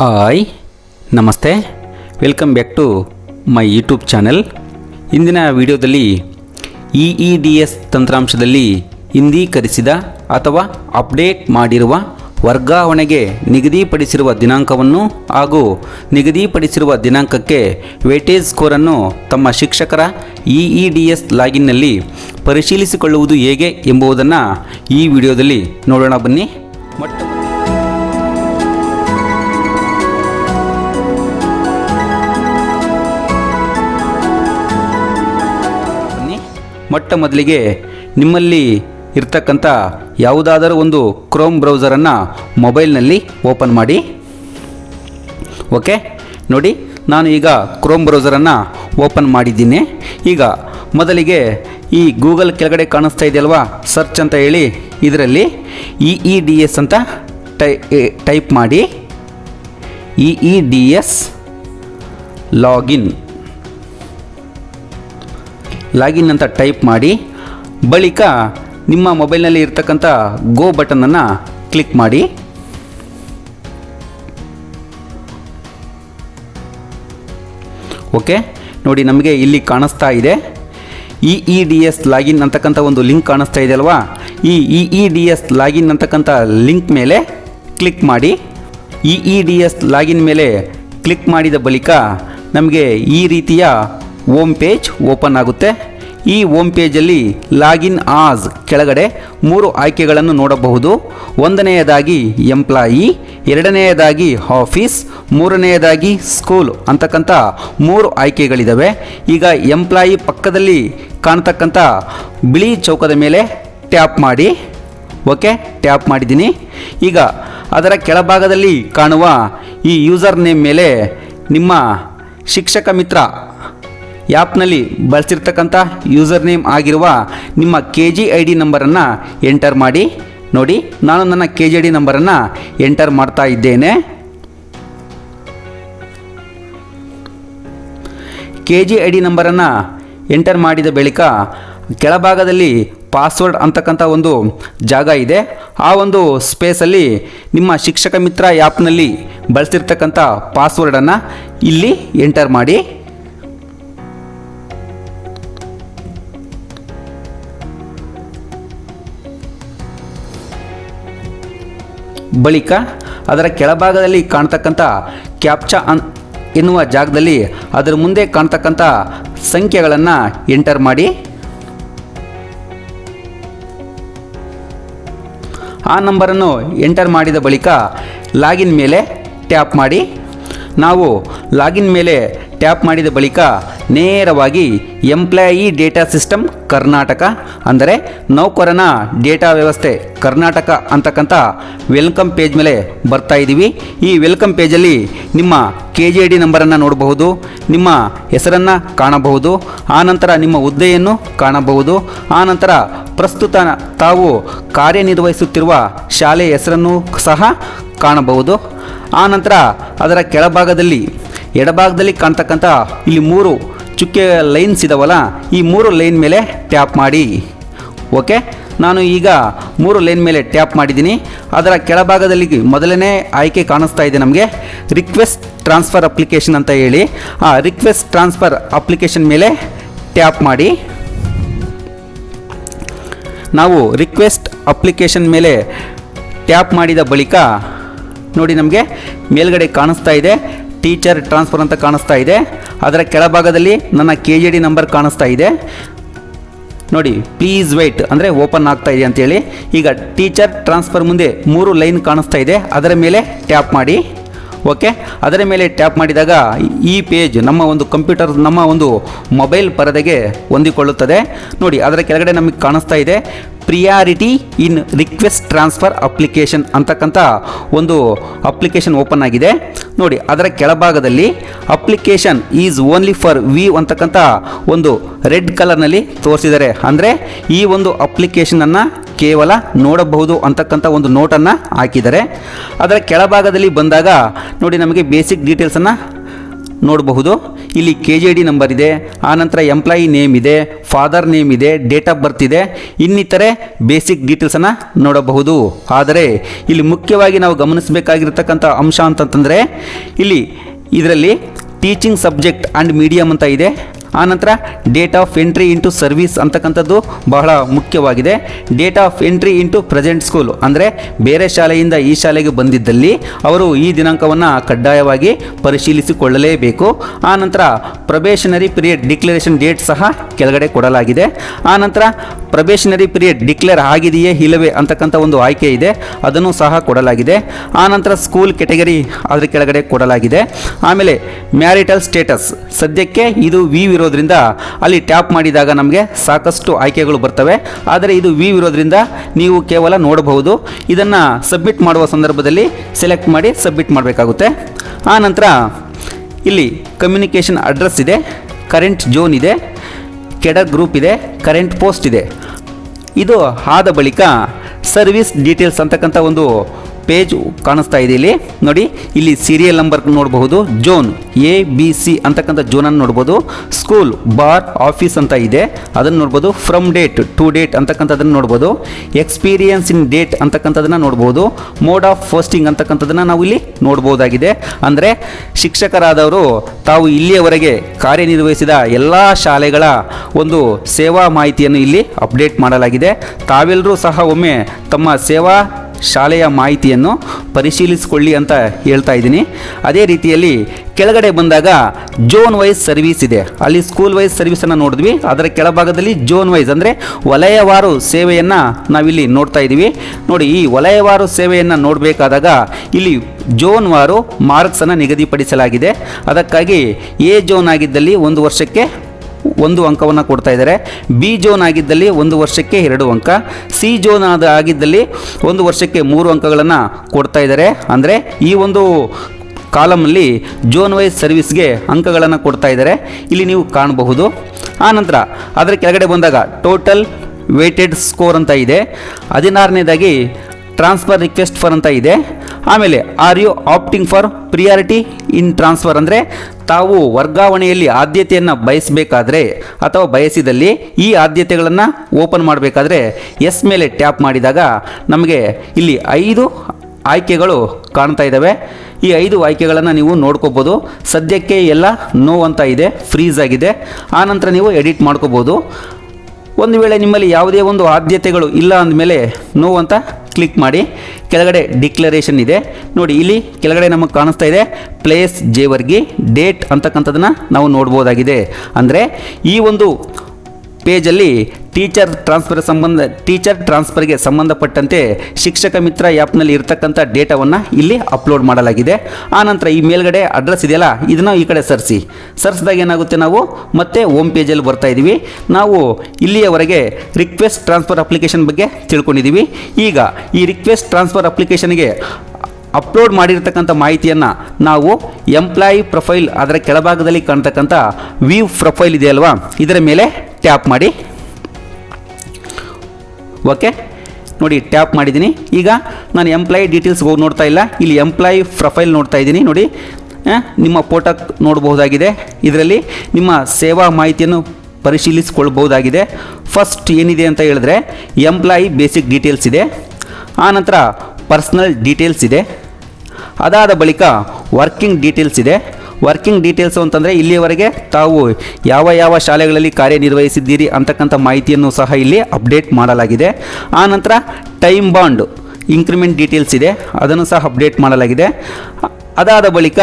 Hi, ನಮಸ್ತೆ. Welcome back to my YouTube channel ಇಂದಿನ ವಿಡಿಯೋದಲ್ಲಿ ಇ ಇ ಡಿ ಎಸ್ ತಂತ್ರಾಂಶದಲ್ಲಿ ಹಿಂದೀಕರಿಸಿದ ಅಥವಾ ಅಪ್ಡೇಟ್ ಮಾಡಿರುವ ವರ್ಗಾವಣೆಗೆ ನಿಗದಿಪಡಿಸಿರುವ ದಿನಾಂಕವನ್ನು ಹಾಗೂ ನಿಗದಿಪಡಿಸಿರುವ ದಿನಾಂಕಕ್ಕೆ ವೇಟೇಜ್ ಸ್ಕೋರನ್ನು ತಮ್ಮ ಶಿಕ್ಷಕರ ಇ ಇ ಡಿ ಎಸ್ ಲಾಗಿನ್ನಲ್ಲಿ ಪರಿಶೀಲಿಸಿಕೊಳ್ಳುವುದು ಹೇಗೆ ಎಂಬುದನ್ನು ಈ ವಿಡಿಯೋದಲ್ಲಿ ನೋಡೋಣ ಬನ್ನಿ. ಮೊಟ್ಟ ಮೊದಲಿಗೆ ನಿಮ್ಮಲ್ಲಿ ಇರ್ತಕ್ಕಂಥ ಯಾವುದಾದರೂ ಒಂದು ಕ್ರೋಮ್ ಬ್ರೌಸರನ್ನು ಮೊಬೈಲ್ನಲ್ಲಿ ಓಪನ್ ಮಾಡಿ. ಓಕೆ? ನೋಡಿ, ನಾನು ಈಗ ಕ್ರೋಮ್ ಬ್ರೌಸರನ್ನು ಓಪನ್ ಮಾಡಿದ್ದೀನಿ. ಈಗ ಮೊದಲಿಗೆ ಈ ಗೂಗಲ್ ಕೆಳಗಡೆ ಕಾಣಿಸ್ತಾ ಇದೆಯಲ್ವಾ? ಸರ್ಚ್ ಅಂತ ಹೇಳಿ ಇದರಲ್ಲಿ ಇ ಇ ಡಿ ಎಸ್ ಅಂತ ಟೈಪ್ ಮಾಡಿ. E E D S login login ಅಂತ ಟೈಪ್ ಮಾಡಿ, ಬಳಿಕ ನಿಮ್ಮ ಮೊಬೈಲ್ನಲ್ಲಿ ಇರ್ತಕ್ಕಂಥ ಗೋ ಬಟನನ್ನು ಕ್ಲಿಕ್ ಮಾಡಿ. ಓಕೆ, ನೋಡಿ ನಮಗೆ ಇಲ್ಲಿ ಕಾಣಿಸ್ತಾ ಇದೆ. E E D S login ಅಂತಕ್ಕಂಥ ಒಂದು ಲಿಂಕ್ ಕಾಣಿಸ್ತಾ ಇದೆ ಅಲ್ವಾ? ಈ E E D S login ಅಂತಕ್ಕಂಥ ಲಿಂಕ್ ಮೇಲೆ ಕ್ಲಿಕ್ ಮಾಡಿ. E E D S login ಮೇಲೆ ಕ್ಲಿಕ್ ಮಾಡಿದ ಬಳಿಕ ನಮಗೆ ಈ ರೀತಿಯ ಹೋಮ್ ಪೇಜ್ ಓಪನ್ ಆಗುತ್ತೆ. ಈ ಓಮ್ ಪೇಜಲ್ಲಿ ಲಾಗಿನ್ ಆಸ್ ಕೆಳಗಡೆ ಮೂರು ಆಯ್ಕೆಗಳನ್ನು ನೋಡಬಹುದು. ಒಂದನೆಯದಾಗಿ ಎಂಪ್ಲಾಯಿ, ಎರಡನೆಯದಾಗಿ ಆಫೀಸ್, ಮೂರನೆಯದಾಗಿ ಸ್ಕೂಲ್ ಅಂತಕ್ಕಂಥ ಮೂರು ಆಯ್ಕೆಗಳಿದ್ದಾವೆ ಈಗ ಎಂಪ್ಲಾಯಿ ಪಕ್ಕದಲ್ಲಿ ಕಾಣ್ತಕ್ಕಂಥ ಬಿಳಿ ಚೌಕದ ಮೇಲೆ ಟ್ಯಾಪ್ ಮಾಡಿ. ಓಕೆ, ಟ್ಯಾಪ್ ಮಾಡಿದ್ದೀನಿ. ಈಗ ಅದರ ಕೆಳಭಾಗದಲ್ಲಿ ಕಾಣುವ ಈ ಯೂಸರ್ ನೇಮ್ ಮೇಲೆ ನಿಮ್ಮ ಶಿಕ್ಷಕ ಮಿತ್ರ ಆ್ಯಪ್ನಲ್ಲಿ ಬಳಸಿರ್ತಕ್ಕಂಥ ಯೂಸರ್ ನೇಮ್ ಆಗಿರುವ ನಿಮ್ಮ ಕೆ ಜಿ ಐ ಡಿ ನಂಬರನ್ನು ಎಂಟರ್ ಮಾಡಿ. ನೋಡಿ, ನಾನು ನನ್ನ ಕೆ ಜಿ ಐ ಡಿ ನಂಬರನ್ನು ಎಂಟರ್ ಮಾಡ್ತಾ ಇದ್ದೇನೆ. ಕೆ ಜಿ ಐ ಡಿ ನಂಬರನ್ನು ಎಂಟರ್ ಮಾಡಿದ ಬಳಿಕ ಕೆಳಭಾಗದಲ್ಲಿ ಪಾಸ್ವರ್ಡ್ ಅಂತಕ್ಕಂಥ ಒಂದು ಜಾಗ ಇದೆ. ಆ ಒಂದು ಸ್ಪೇಸಲ್ಲಿ ನಿಮ್ಮ ಶಿಕ್ಷಕ ಮಿತ್ರ ಆ್ಯಪ್ನಲ್ಲಿ ಬಳಸಿರ್ತಕ್ಕಂಥ ಪಾಸ್ವರ್ಡನ್ನು ಇಲ್ಲಿ ಎಂಟರ್ ಮಾಡಿ. ಬಳಿಕ ಅದರ ಕೆಳಭಾಗದಲ್ಲಿ ಕಾಣ್ತಕ್ಕಂಥ ಕ್ಯಾಪ್ಚಾ ಅನ್ ಎನ್ನುವ ಜಾಗದಲ್ಲಿ ಅದರ ಮುಂದೆ ಕಾಣ್ತಕ್ಕಂಥ ಸಂಖ್ಯೆಗಳನ್ನು ಎಂಟರ್ ಮಾಡಿ. ಆ ನಂಬರನ್ನು ಎಂಟರ್ ಮಾಡಿದ ಬಳಿಕ ಲಾಗಿನ್ ಮೇಲೆ ಟ್ಯಾಪ್ ಮಾಡಿ. ನಾವು ಲಾಗಿನ್ ಮೇಲೆ ಟ್ಯಾಪ್ ಮಾಡಿದ ಬಳಿಕ ನೇರವಾಗಿ ಎಂಪ್ಲಾಯಿ ಡೇಟಾ ಸಿಸ್ಟಮ್ ಕರ್ನಾಟಕ, ಅಂದರೆ ನೌಕರನ ಡೇಟಾ ವ್ಯವಸ್ಥೆ ಕರ್ನಾಟಕ ಅಂತಕ್ಕಂಥ ವೆಲ್ಕಮ್ ಪೇಜ್ ಮೇಲೆ ಬರ್ತಾ ಇದ್ದೀವಿ. ಈ ವೆಲ್ಕಮ್ ಪೇಜಲ್ಲಿ ನಿಮ್ಮ ಕೆ ಜಿ ಐ ಡಿ ನಂಬರನ್ನು ನೋಡಬಹುದು, ನಿಮ್ಮ ಹೆಸರನ್ನು ಕಾಣಬಹುದು ಆನಂತರ ನಿಮ್ಮ ಹುದ್ದೆಯನ್ನು ಕಾಣಬಹುದು ಆನಂತರ ಪ್ರಸ್ತುತ ತಾವು ಕಾರ್ಯನಿರ್ವಹಿಸುತ್ತಿರುವ ಶಾಲೆಯ ಹೆಸರನ್ನು ಸಹ ಕಾಣಬಹುದು. ಆನಂತರ ಅದರ ಕೆಳಭಾಗದಲ್ಲಿ, ಎಡಭಾಗದಲ್ಲಿ ಕಾಣ್ತಕ್ಕಂಥ ಇಲ್ಲಿ ಮೂರು ಚುಕ್ಕೆ ಲೈನ್ಸ್ ಇದಾವಲ್ಲ, ಈ ಮೂರು ಲೈನ್ ಮೇಲೆ ಟ್ಯಾಪ್ ಮಾಡಿ. ಓಕೆ? ನಾನು ಈಗ ಮೂರು ಲೈನ್ ಮೇಲೆ ಟ್ಯಾಪ್ ಮಾಡಿದ್ದೀನಿ. ಅದರ ಕೆಳಭಾಗದಲ್ಲಿ ಮೊದಲನೇ ಆಯ್ಕೆ ಕಾಣಿಸ್ತಾ ಇದೆ ನಮಗೆ. ರಿಕ್ವೆಸ್ಟ್ ಟ್ರಾನ್ಸ್ಫರ್ ಅಪ್ಲಿಕೇಶನ್ ಅಂತ ಹೇಳಿ, ಆ ರಿಕ್ವೆಸ್ಟ್ ಟ್ರಾನ್ಸ್ಫರ್ ಅಪ್ಲಿಕೇಶನ್ ಮೇಲೆ ಟ್ಯಾಪ್ ಮಾಡಿ. ನಾವು ರಿಕ್ವೆಸ್ಟ್ ಅಪ್ಲಿಕೇಶನ್ ಮೇಲೆ ಟ್ಯಾಪ್ ಮಾಡಿದ ಬಳಿಕ, ನೋಡಿ ನಮಗೆ ಮೇಲ್ಗಡೆ ಕಾಣಿಸ್ತಾ ಇದೆ. ಟೀಚರ್ ಟ್ರಾನ್ಸ್ಫರ್ ಅಂತ ಕಾಣಿಸ್ತಾ ಇದೆ. ಅದರ ಕೆಳಭಾಗದಲ್ಲಿ ನನ್ನ ಕೆ ಜಿ ಡಿ ನಂಬರ್ ಕಾಣಿಸ್ತಾ ಇದೆ. ನೋಡಿ ಪ್ಲೀಸ್ ವೆಯ್ಟ್ ಅಂದರೆ ಓಪನ್ ಆಗ್ತಾ ಇದೆ ಅಂತೇಳಿ. ಈಗ ಟೀಚರ್ ಟ್ರಾನ್ಸ್ಫರ್ ಮುಂದೆ ಮೂರು ಲೈನ್ ಕಾಣಿಸ್ತಾ ಇದೆ. ಅದರ ಮೇಲೆ ಟ್ಯಾಪ್ ಮಾಡಿ. ಓಕೆ ಅದರ ಮೇಲೆ ಟ್ಯಾಪ್ ಮಾಡಿದಾಗ ಈ ಪೇಜ್ ನಮ್ಮ ಒಂದು ಕಂಪ್ಯೂಟರ್ ನಮ್ಮ ಒಂದು ಮೊಬೈಲ್ ಪರದೆಗೆ ಹೊಂದಿಕೊಳ್ಳುತ್ತದೆ. ನೋಡಿ, ಅದರ ಕೆಳಗಡೆ ನಮಗೆ ಕಾಣಿಸ್ತಾ ಇದೆ priority in request transfer application ಅಂತಕ್ಕಂಥ ಒಂದು ಅಪ್ಲಿಕೇಶನ್ ಓಪನ್ ಆಗಿದೆ. ನೋಡಿ, ಅದರ ಕೆಳಭಾಗದಲ್ಲಿ application is only for view ಅಂತಕ್ಕಂಥ ಒಂದು ರೆಡ್ ಕಲರ್ನಲ್ಲಿ ತೋರಿಸಿದ್ದಾರೆ. ಅಂದರೆ ಈ ಒಂದು ಅಪ್ಲಿಕೇಶನನ್ನು ಕೇವಲ ನೋಡಬಹುದು ಅಂತಕ್ಕಂಥ ಒಂದು ನೋಟನ್ನು ಹಾಕಿದ್ದಾರೆ. ಅದರ ಕೆಳಭಾಗದಲ್ಲಿ ಬಂದಾಗ ನೋಡಿ ನಮಗೆ ಬೇಸಿಕ್ ಡೀಟೇಲ್ಸನ್ನು ನೋಡಬಹುದು. ಇಲ್ಲಿ ಕೆ ಜೆ ಡಿ ನಂಬರ್ ಇದೆ ಆನಂತರ ಎಂಪ್ಲಾಯಿ ನೇಮ್ ಇದೆ ಫಾದರ್ ನೇಮ್ ಇದೆ ಡೇಟ್ ಆಫ್ ಬರ್ತ್ ಇದೆ, ಇನ್ನಿತರೆ ಬೇಸಿಕ್ ಡೀಟೇಲ್ಸನ್ನು ನೋಡಬಹುದು. ಆದರೆ ಇಲ್ಲಿ ಮುಖ್ಯವಾಗಿ ನಾವು ಗಮನಿಸಬೇಕಾಗಿರ್ತಕ್ಕಂಥ ಅಂಶ ಅಂತಂತಂದರೆ ಇಲ್ಲಿ ಇದರಲ್ಲಿ ಟೀಚಿಂಗ್ ಸಬ್ಜೆಕ್ಟ್ ಆ್ಯಂಡ್ ಮೀಡಿಯಮ್ ಅಂತ ಇದೆ. ಆನಂತರ date of entry into service ಅಂತಕ್ಕಂಥದ್ದು ಬಹಳ ಮುಖ್ಯವಾಗಿದೆ. Date of entry into present school ಅಂದರೆ ಬೇರೆ ಶಾಲೆಯಿಂದ ಈ ಶಾಲೆಗೆ ಬಂದಿದ್ದಲ್ಲಿ ಅವರು ಈ ದಿನಾಂಕವನ್ನು ಕಡ್ಡಾಯವಾಗಿ ಪರಿಶೀಲಿಸಿಕೊಳ್ಳಲೇಬೇಕು. ಆನಂತರ ಪ್ರೊಬೇಷನರಿ ಪೀರಿಯಡ್ ಡಿಕ್ಲರೇಷನ್ ಡೇಟ್ ಸಹ ಕೆಳಗಡೆ ಕೊಡಲಾಗಿದೆ. ಆನಂತರ ಪ್ರೊಬೇಷನರಿ ಪೀರಿಯಡ್ ಡಿಕ್ಲೇರ್ ಆಗಿದೆಯೇ ಇಲ್ಲವೇ ಅಂತಕ್ಕಂಥ ಒಂದು ಆಯ್ಕೆ ಇದೆ, ಅದನ್ನು ಸಹ ಕೊಡಲಾಗಿದೆ. ಆನಂತರ ಸ್ಕೂಲ್ ಕೆಟಗರಿ ಅದರ ಕೆಳಗಡೆ ಕೊಡಲಾಗಿದೆ. ಆಮೇಲೆ ಮ್ಯಾರಿಟಲ್ ಸ್ಟೇಟಸ್ ಸದ್ಯಕ್ಕೆ ಇದು ವೀವ್ ಇರೋದ್ರಿಂದ ಅಲ್ಲಿ ಟ್ಯಾಪ್ ಮಾಡಿದಾಗ ನಮಗೆ ಸಾಕಷ್ಟು ಆಯ್ಕೆಗಳು ಬರ್ತವೆ. ಆದರೆ ಇದು ವೀವ್ ಇರೋದ್ರಿಂದ ನೀವು ಕೇವಲ ನೋಡಬಹುದು. ಇದನ್ನು ಸಬ್ಮಿಟ್ ಮಾಡುವ ಸಂದರ್ಭದಲ್ಲಿ ಸೆಲೆಕ್ಟ್ ಮಾಡಿ ಸಬ್ಮಿಟ್ ಮಾಡಬೇಕಾಗುತ್ತೆ. ಆ ನಂತರ ಇಲ್ಲಿ ಕಮ್ಯುನಿಕೇಷನ್ ಅಡ್ರೆಸ್ ಇದೆ, ಕರೆಂಟ್ ಜೋನ್ ಇದೆ, ಕೆಡರ್ ಗ್ರೂಪ್ ಇದೆ, ಕರೆಂಟ್ ಪೋಸ್ಟ್ ಇದೆ. ಇದು ಆದ ಬಳಿಕ ಸರ್ವಿಸ್ ಡೀಟೇಲ್ಸ್ ಅಂತಕ್ಕಂಥ ಒಂದು ಪೇಜ್ ಕಾಣಿಸ್ತಾ ಇದೆ ಇಲ್ಲಿ. ನೋಡಿ, ಇಲ್ಲಿ ಸೀರಿಯಲ್ ನಂಬರ್ ನೋಡಬಹುದು. ಜೋನ್ ಎ ಬಿ ಸಿ ಅಂತಕ್ಕಂಥ ಜೋನನ್ನು ನೋಡ್ಬೋದು. ಸ್ಕೂಲ್ ಬಾರ್ ಆಫೀಸ್ ಅಂತ ಇದೆ. ಅದನ್ನು ನೋಡ್ಬೋದು. ಫ್ರಮ್ ಡೇಟ್ ಟು ಡೇಟ್ ಅಂತಕ್ಕಂಥದ್ದನ್ನು ನೋಡ್ಬೋದು. ಎಕ್ಸ್ಪೀರಿಯನ್ಸ್ ಇನ್ ಡೇಟ್ ಅಂತಕ್ಕಂಥದ್ದನ್ನು ನೋಡ್ಬೋದು. ಮೋಡ್ ಆಫ್ ಪೋಸ್ಟಿಂಗ್ ಅಂತಕ್ಕಂಥದ್ದನ್ನು ನಾವು ಇಲ್ಲಿ ನೋಡ್ಬೋದಾಗಿದೆ. ಅಂದರೆ, ಶಿಕ್ಷಕರಾದವರು ತಾವು ಇಲ್ಲಿಯವರೆಗೆ ಕಾರ್ಯನಿರ್ವಹಿಸಿದ ಎಲ್ಲ ಶಾಲೆಗಳ ಒಂದು ಸೇವಾ ಮಾಹಿತಿಯನ್ನು ಇಲ್ಲಿ ಅಪ್ಡೇಟ್ ಮಾಡಲಾಗಿದೆ. ತಾವೆಲ್ಲರೂ ಸಹ ಒಮ್ಮೆ ತಮ್ಮ ಸೇವಾ ಶಾಲೆಯ ಮಾಹಿತಿಯನ್ನು ಪರಿಶೀಲಿಸಿಕೊಳ್ಳಿ ಅಂತ ಹೇಳ್ತಾ ಇದ್ದೀನಿ. ಅದೇ ರೀತಿಯಲ್ಲಿ ಕೆಳಗಡೆ ಬಂದಾಗ ಜೋನ್ ವೈಸ್ ಸರ್ವಿಸ್ ಇದೆ. ಅಲ್ಲಿ ಸ್ಕೂಲ್ ವೈಸ್ ಸರ್ವಿಸನ್ನು ನೋಡಿದ್ವಿ. ಅದರ ಕೆಳಭಾಗದಲ್ಲಿ ಜೋನ್ ವೈಸ್ ಅಂದರೆ ವಲಯವಾರು ಸೇವೆಯನ್ನು ನಾವಿಲ್ಲಿ ನೋಡ್ತಾ ಇದ್ದೀವಿ. ನೋಡಿ, ಈ ವಲಯವಾರು ಸೇವೆಯನ್ನು ನೋಡಬೇಕಾದಾಗ ಇಲ್ಲಿ ಜೋನ್ ವಾರು ಮಾರ್ಕ್ಸನ್ನು ನಿಗದಿಪಡಿಸಲಾಗಿದೆ. ಅದಕ್ಕಾಗಿ ಎ ಜೋನ್ ಆಗಿದ್ದಲ್ಲಿ ಒಂದು ವರ್ಷಕ್ಕೆ ಒಂದು ಅಂಕವನ್ನು ಕೊಡ್ತಾ ಇದ್ದಾರೆ. ಬಿ ಜೋನ್ ಆಗಿದ್ದಲ್ಲಿ ಒಂದು ವರ್ಷಕ್ಕೆ ಎರಡು ಅಂಕ. ಸಿ ಜೋನ್ ಆದ ಆಗಿದ್ದಲ್ಲಿ ಒಂದು ವರ್ಷಕ್ಕೆ ಮೂರು ಅಂಕಗಳನ್ನು ಕೊಡ್ತಾ ಇದ್ದಾರೆ. ಅಂದರೆ ಈ ಒಂದು ಕಾಲಮಲ್ಲಿ ಜೋನ್ ವೈಸ್ ಸರ್ವಿಸ್ಗೆ ಅಂಕಗಳನ್ನು ಕೊಡ್ತಾ ಇದ್ದಾರೆ. ಇಲ್ಲಿ ನೀವು ಕಾಣಬಹುದು. ಆನಂತರ ಅದರ ಕೆಳಗಡೆ ಬಂದಾಗ ಟೋಟಲ್ ವೇಟೆಡ್ ಸ್ಕೋರ್ ಅಂತ ಇದೆ. ಹದಿನಾರನೇದಾಗಿ ಟ್ರಾನ್ಸ್ಫರ್ ರಿಕ್ವೆಸ್ಟ್ ಫಾರ್ ಅಂತ ಇದೆ. ಆಮೇಲೆ are you opting for priority in transfer ಅಂದರೆ, ತಾವು ವರ್ಗಾವಣೆಯಲ್ಲಿ ಆದ್ಯತೆಯನ್ನು ಬಯಸಬೇಕಾದ್ರೆ ಅಥವಾ ಬಯಸಿದಲ್ಲಿ ಈ ಆದ್ಯತೆಗಳನ್ನು ಓಪನ್ ಮಾಡಬೇಕಾದ್ರೆ ಎಸ್ ಮೇಲೆ ಟ್ಯಾಪ್ ಮಾಡಿದಾಗ ನಮಗೆ ಇಲ್ಲಿ ಐದು ಆಯ್ಕೆಗಳು ಕಾಣ್ತಾ ಇದ್ದಾವೆ ಈ ಐದು ಆಯ್ಕೆಗಳನ್ನು ನೀವು ನೋಡ್ಕೋಬೋದು. ಸದ್ಯಕ್ಕೆ ಎಲ್ಲ ನೋ ಅಂತ ಇದೆ ಫ್ರೀಸ್ ಆಗಿದೆ. ಆನಂತರ ನೀವು ಎಡಿಟ್ ಮಾಡ್ಕೋಬೋದು. ಒಂದು ವೇಳೆ ನಿಮ್ಮಲ್ಲಿ ಯಾವುದೇ ಒಂದು ಆದ್ಯತೆಗಳು ಇಲ್ಲ ಅಂದಮೇಲೆ ನೋ ಅಂತ ಕ್ಲಿಕ್ ಮಾಡಿ ಕೆಳಗಡೆ ಡಿಕ್ಲರೇಷನ್ ಇದೆ. ನೋಡಿ, ಇಲ್ಲಿ ಕೆಳಗಡೆ ನಮಗೆ ಕಾಣಿಸ್ತಾ ಇದೆ ಪ್ಲೇಸ್ ಜೇವರ್ಗಿ ಡೇಟ್ ಅಂತಕ್ಕಂಥದ್ದನ್ನು ನಾವು ನೋಡ್ಬೋದಾಗಿದೆ. ಅಂದರೆ ಈ ಒಂದು ಪೇಜಲ್ಲಿ ಟೀಚರ್ ಟ್ರಾನ್ಸ್ಫರ್ ಸಂಬಂಧ, ಟೀಚರ್ ಟ್ರಾನ್ಸ್ಫರ್ಗೆ ಸಂಬಂಧಪಟ್ಟಂತೆ ಶಿಕ್ಷಕ ಮಿತ್ರ ಆ್ಯಪ್ನಲ್ಲಿ ಇರತಕ್ಕಂಥ ಡೇಟಾವನ್ನು ಇಲ್ಲಿ ಅಪ್ಲೋಡ್ ಮಾಡಲಾಗಿದೆ. ಆನಂತರ ಈ ಮೇಲ್ಗಡೆ ಅಡ್ರೆಸ್ ಇದೆಯಲ್ಲ, ಇದನ್ನು ಈ ಕಡೆ ಸರಿಸಿ. ಸರ್ಸಿದಾಗ ಏನಾಗುತ್ತೆ ನಾವು? ಮತ್ತೆ ಹೋಮ್ ಪೇಜಲ್ಲಿ ಬರ್ತಾ ಇದ್ದೀವಿ ನಾವು ಇಲ್ಲಿಯವರೆಗೆ ರಿಕ್ವೆಸ್ಟ್ ಟ್ರಾನ್ಸ್ಫರ್ ಅಪ್ಲಿಕೇಶನ್ ಬಗ್ಗೆ ತಿಳ್ಕೊಂಡಿದ್ದೀವಿ ಈಗ ಈ ರಿಕ್ವೆಸ್ಟ್ ಟ್ರಾನ್ಸ್ಫರ್ ಅಪ್ಲಿಕೇಶನ್ಗೆ ಅಪ್ಲೋಡ್ ಮಾಡಿರ್ತಕ್ಕಂಥ ಮಾಹಿತಿಯನ್ನು ನಾವು ಎಂಪ್ಲಾಯಿ ಪ್ರೊಫೈಲ್ ಅದರ ಕೆಳಭಾಗದಲ್ಲಿ ಕಾಣ್ತಕ್ಕಂಥ ವ್ಯೂ ಪ್ರೊಫೈಲ್ ಇದೆಯಲ್ವಾ? ಇದರ ಮೇಲೆ ಟ್ಯಾಪ್ ಮಾಡಿ. ಓಕೆ? ನೋಡಿ, ಟ್ಯಾಪ್ ಮಾಡಿದ್ದೀನಿ. ಈಗ ನಾನು ಎಂಪ್ಲಾಯಿ ಡೀಟೇಲ್ಸ್ ಹೋಗಿ ನೋಡ್ತಾ ಇಲ್ಲ. ಇಲ್ಲಿ ಎಂಪ್ಲಾಯಿ ಪ್ರೊಫೈಲ್ ನೋಡ್ತಾ ಇದ್ದೀನಿ. ನೋಡಿ ನಿಮ್ಮ ಫೋಟೋ ನೋಡಬಹುದಾಗಿದೆ. ಇದರಲ್ಲಿ ನಿಮ್ಮ ಸೇವಾ ಮಾಹಿತಿಯನ್ನು ಪರಿಶೀಲಿಸಿಕೊಳ್ಬಹುದಾಗಿದೆ. ಫಸ್ಟ್ ಏನಿದೆ ಅಂತ ಹೇಳಿದ್ರೆ ಎಂಪ್ಲಾಯಿ ಬೇಸಿಕ್ ಡೀಟೇಲ್ಸ್ ಇದೆ. ಆನಂತರ ಪರ್ಸ್ನಲ್ ಡೀಟೇಲ್ಸ್ ಇದೆ. ಅದಾದ ಬಳಿಕ ವರ್ಕಿಂಗ್ ಡೀಟೇಲ್ಸ್ ಇದೆ. ವರ್ಕಿಂಗ್ ಡೀಟೇಲ್ಸು ಅಂತಂದರೆ ಇಲ್ಲಿಯವರೆಗೆ ತಾವು ಯಾವ ಯಾವ ಶಾಲೆಗಳಲ್ಲಿ ಕಾರ್ಯನಿರ್ವಹಿಸಿದ್ದೀರಿ ಅಂತಕ್ಕಂಥ ಮಾಹಿತಿಯನ್ನು ಸಹ ಇಲ್ಲಿ ಅಪ್ಡೇಟ್ ಮಾಡಲಾಗಿದೆ. ಆನಂತರ ಟೈಮ್ ಬಾಂಡ್ ಇಂಕ್ರಿಮೆಂಟ್ ಡೀಟೇಲ್ಸ್ ಇದೆ. ಅದನ್ನು ಸಹ ಅಪ್ಡೇಟ್ ಮಾಡಲಾಗಿದೆ. ಅದಾದ ಬಳಿಕ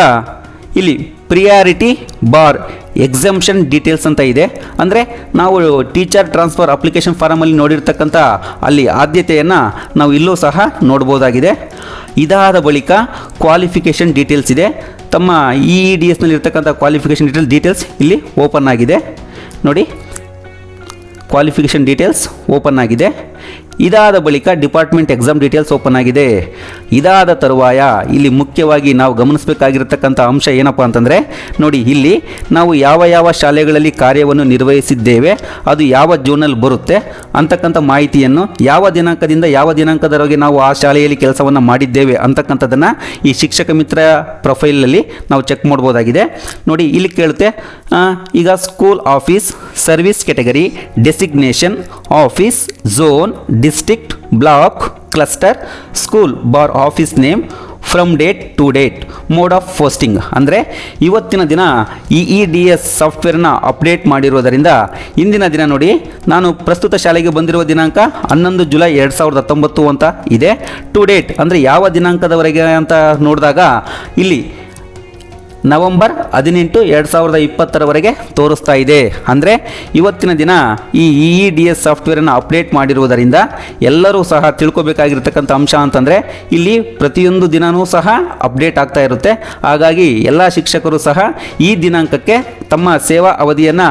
ಇಲ್ಲಿ ಪ್ರಿಯಾರಿಟಿ ಬಾರ್ ಎಕ್ಸಮ್ಷನ್ ಡೀಟೇಲ್ಸ್ ಅಂತ ಇದೆ. ಅಂದರೆ ನಾವು ಟೀಚರ್ ಟ್ರಾನ್ಸ್ಫರ್ ಅಪ್ಲಿಕೇಶನ್ ಫಾರಮಲ್ಲಿ ನೋಡಿರ್ತಕ್ಕಂಥ ಅಲ್ಲಿ ಆದ್ಯತೆಯನ್ನು ನಾವು ಇಲ್ಲೂ ಸಹ ನೋಡ್ಬೋದಾಗಿದೆ. ಇದಾದ ಬಳಿಕ ಕ್ವಾಲಿಫಿಕೇಷನ್ ಡೀಟೇಲ್ಸ್ ಇದೆ. ತಮ್ಮ ಇ ಡಿ ಎಸ್ನಲ್ಲಿ ಇರ್ತಕ್ಕಂಥ ಕ್ವಾಲಿಫಿಕೇಷನ್ ಡೀಟೇಲ್ ಡೀಟೇಲ್ಸ್ ಇಲ್ಲಿ ಓಪನ್ ಆಗಿದೆ. ನೋಡಿ ಕ್ವಾಲಿಫಿಕೇಷನ್ ಡೀಟೇಲ್ಸ್ ಓಪನ್ ಆಗಿದೆ. ಇದಾದ ಬಳಿಕ ಡಿಪಾರ್ಟ್ಮೆಂಟ್ ಎಕ್ಸಾಮ್ ಡೀಟೇಲ್ಸ್ ಓಪನ್ ಆಗಿದೆ. ಇದಾದ ತರುವಾಯ ಇಲ್ಲಿ ಮುಖ್ಯವಾಗಿ ನಾವು ಗಮನಿಸಬೇಕಾಗಿರತಕ್ಕಂಥ ಅಂಶ ಏನಪ್ಪ ಅಂತಂದರೆ, ನೋಡಿ ಇಲ್ಲಿ ನಾವು ಯಾವ ಯಾವ ಶಾಲೆಗಳಲ್ಲಿ ಕಾರ್ಯವನ್ನು ನಿರ್ವಹಿಸಿದ್ದೇವೆ, ಅದು ಯಾವ ಜೂನಲ್ಲಿ ಬರುತ್ತೆ ಅಂತಕ್ಕಂಥ ಮಾಹಿತಿಯನ್ನು ಯಾವ ದಿನಾಂಕದಿಂದ ಯಾವ ದಿನಾಂಕದವರೆಗೆ ನಾವು ಆ ಶಾಲೆಯಲ್ಲಿ ಕೆಲಸವನ್ನು ಮಾಡಿದ್ದೇವೆ ಅಂತಕ್ಕಂಥದ್ದನ್ನು ಈ ಶಿಕ್ಷಕ ಮಿತ್ರ ಪ್ರೊಫೈಲಲ್ಲಿ ನಾವು ಚೆಕ್ ಮಾಡ್ಬೋದಾಗಿದೆ. ನೋಡಿ ಇಲ್ಲಿ ಕೇಳುತ್ತೆ ಈಗ school office service category designation office zone district block cluster school bar office name from date to date mode of posting ಅಂದರೆ ಇವತ್ತಿನ ದಿನ ಇ ಇ ಡಿ ಎಸ್ ಸಾಫ್ಟ್ವೇರ್ನ ಅಪ್ಡೇಟ್ ಮಾಡಿರುವುದರಿಂದ ಇಂದಿನ ದಿನ ನೋಡಿ, ನಾನು ಪ್ರಸ್ತುತ ಶಾಲೆಗೆ ಬಂದಿರುವ ದಿನಾಂಕ ಹನ್ನೊಂದು ಜುಲೈ ಎರಡು ಸಾವಿರದ ಹತ್ತೊಂಬತ್ತು ಅಂತ ಇದೆ. ಟು ಡೇಟ್ ಅಂದರೆ ಯಾವ ದಿನಾಂಕದವರೆಗೆ ಅಂತ ನೋಡಿದಾಗ ಇಲ್ಲಿ ನವೆಂಬರ್ ಹದಿನೆಂಟು ಎರಡು ಸಾವಿರದ ಇಪ್ಪತ್ತರವರೆಗೆ ತೋರಿಸ್ತಾ ಇದೆ. ಅಂದರೆ ಇವತ್ತಿನ ದಿನ ಈ ಇ ಇ ಡಿ ಎಸ್ ಸಾಫ್ಟ್ವೇರನ್ನು ಅಪ್ಡೇಟ್ ಮಾಡಿರುವುದರಿಂದ ಎಲ್ಲರೂ ಸಹ ತಿಳ್ಕೊಬೇಕಾಗಿರ್ತಕ್ಕಂಥ ಅಂಶ ಅಂತಂದರೆ ಇಲ್ಲಿ ಪ್ರತಿಯೊಂದು ದಿನವೂ ಸಹ ಅಪ್ಡೇಟ್ ಆಗ್ತಾ ಇರುತ್ತೆ. ಹಾಗಾಗಿ ಎಲ್ಲ ಶಿಕ್ಷಕರು ಸಹ ಈ ದಿನಾಂಕಕ್ಕೆ ತಮ್ಮ ಸೇವಾ ಅವಧಿಯನ್ನು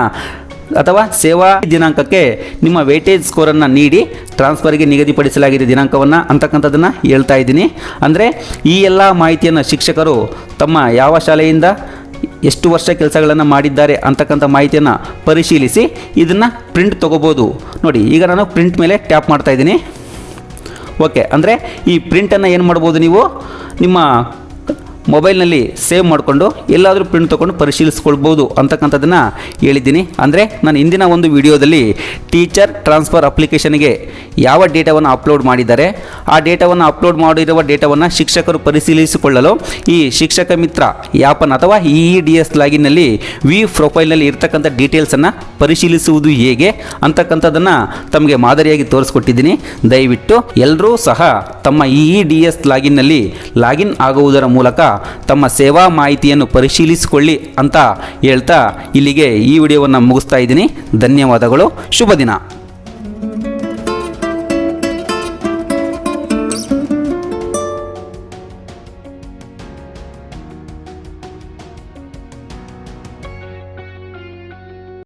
ಅಥವಾ ಸೇವಾ ದಿನಾಂಕಕ್ಕೆ ನಿಮ್ಮ ವೇಟೇಜ್ ಸ್ಕೋರನ್ನು ನೀಡಿ ಟ್ರಾನ್ಸ್ಫರ್ಗೆ ನಿಗದಿಪಡಿಸಲಾಗಿದೆ ದಿನಾಂಕವನ್ನು ಅಂತಕ್ಕಂಥದ್ದನ್ನು ಹೇಳ್ತಾ ಇದ್ದೀನಿ. ಅಂದರೆ ಈ ಎಲ್ಲ ಮಾಹಿತಿಯನ್ನು ಶಿಕ್ಷಕರು ತಮ್ಮ ಯಾವ ಶಾಲೆಯಿಂದ ಎಷ್ಟು ವರ್ಷ ಕೆಲಸಗಳನ್ನು ಮಾಡಿದ್ದಾರೆ ಅಂತಕ್ಕಂಥ ಮಾಹಿತಿಯನ್ನು ಪರಿಶೀಲಿಸಿ ಇದನ್ನು ಪ್ರಿಂಟ್ ತೊಗೋಬೋದು. ನೋಡಿ, ಈಗ ನಾನು ಪ್ರಿಂಟ್ ಮೇಲೆ ಟ್ಯಾಪ್ ಮಾಡ್ತಾ ಇದ್ದೀನಿ. ಓಕೆ ಅಂದರೆ ಈ ಪ್ರಿಂಟನ್ನು ಏನು ಮಾಡ್ಬೋದು ನೀವು? ನಿಮ್ಮ ಮೊಬೈಲ್ನಲ್ಲಿ ಸೇವ್ ಮಾಡಿಕೊಂಡು ಎಲ್ಲಾದರೂ ಪ್ರಿಂಟ್ ತೊಗೊಂಡು ಪರಿಶೀಲಿಸ್ಕೊಳ್ಬೋದು ಅಂತಕ್ಕಂಥದ್ದನ್ನು ಹೇಳಿದ್ದೀನಿ. ಅಂದರೆ ನಾನು ಇಂದಿನ ಒಂದು ವಿಡಿಯೋದಲ್ಲಿ ಟೀಚರ್ ಟ್ರಾನ್ಸ್ಫರ್ ಅಪ್ಲಿಕೇಶನ್ಗೆ ಯಾವ ಡೇಟಾವನ್ನು ಅಪ್ಲೋಡ್ ಮಾಡಿದ್ದಾರೆ, ಆ ಡೇಟಾವನ್ನು ಅಪ್ಲೋಡ್ ಮಾಡಿರುವ ಡೇಟಾವನ್ನು ಶಿಕ್ಷಕರು ಪರಿಶೀಲಿಸಿಕೊಳ್ಳಲು ಈ ಶಿಕ್ಷಕ ಮಿತ್ರ ಯಾಪನ್ ಅಥವಾ ಇ ಡಿ ಎಸ್ ಲಾಗಿನ್ನಲ್ಲಿ ವಿ ಪ್ರೊಫೈಲ್ನಲ್ಲಿ ಇರ್ತಕ್ಕಂಥ ಡೀಟೇಲ್ಸನ್ನು ಪರಿಶೀಲಿಸುವುದು ಹೇಗೆ ಅಂತಕ್ಕಂಥದ್ದನ್ನು ತಮಗೆ ಮಾದರಿಯಾಗಿ ತೋರಿಸ್ಕೊಟ್ಟಿದ್ದೀನಿ. ದಯವಿಟ್ಟು ಎಲ್ಲರೂ ಸಹ ತಮ್ಮ ಇ ಡಿ ಎಸ್ ಲಾಗಿನ್ನಲ್ಲಿ ಲಾಗಿನ್ ಆಗುವುದರ ಮೂಲಕ ತಮ್ಮ ಸೇವಾ ಮಾಹಿತಿಯನ್ನು ಪರಿಶೀಲಿಸಿಕೊಳ್ಳಿ ಅಂತ ಹೇಳ್ತಾ ಇಲ್ಲಿಗೆ ಈ ವಿಡಿಯೋವನ್ನು ಮುಗಿಸ್ತಾ ಇದ್ದೀನಿ. ಧನ್ಯವಾದಗಳು. ಶುಭ ದಿನ.